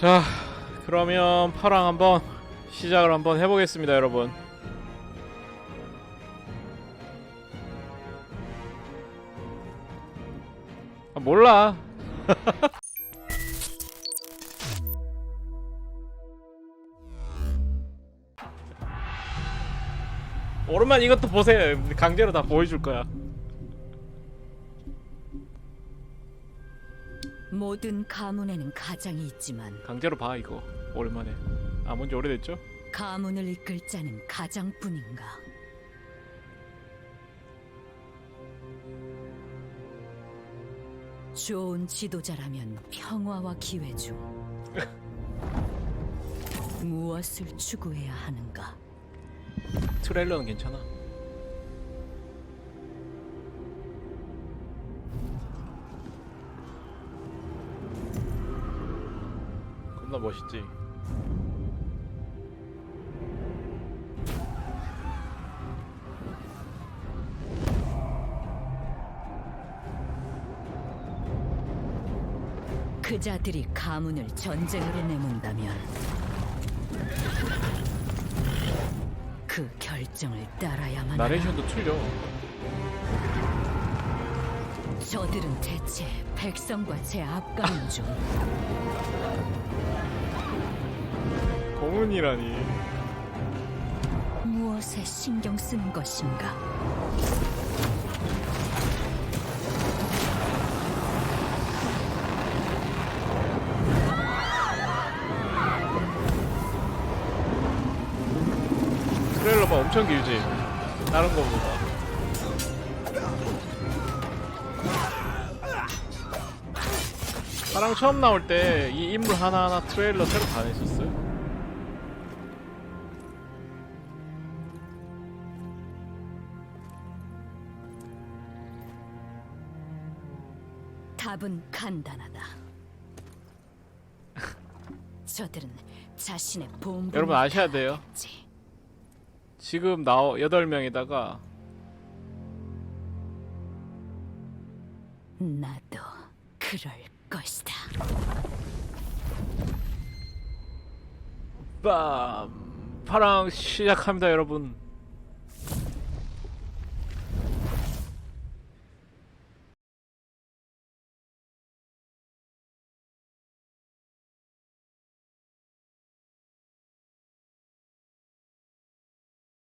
자, 그러면 파랑 한번 시작을 한번 해보겠습니다, 여러분. 아, 몰라. 오랜만 이것도 보세요. 강제로 다 보여줄 거야. 모든 가문에는 가장이 있지만 강제로 봐 이거. 오랜만에. 아, 뭔지 오래됐죠? 가문을 이끌 자는 가장뿐인가? 좋은 지도자라면 평화와 기회 중 무엇을 추구해야 하는가? 트레일러는 괜찮아. 겁나 멋있지. 그자들이 가문을 전쟁으로 내몬다면 그 결정을 따라야만? 나레이션도 틀려. 저들은 대체 백성과 제 앞가림 중 공운이라니. 무엇에 신경 쓰는 것인가? 트레일러 봐 엄청 길지. 다른 거보다. 사랑 처음 나올 때 이 인물 하나하나 트레일러 새로 다 냈었어요. 답은 간단하다. 저들은 자신의 본분 여러분 아셔야 돼요. 지금 나오 8명에다가 나도 그럴 것이다. 빰 파랑 시작합니다 여러분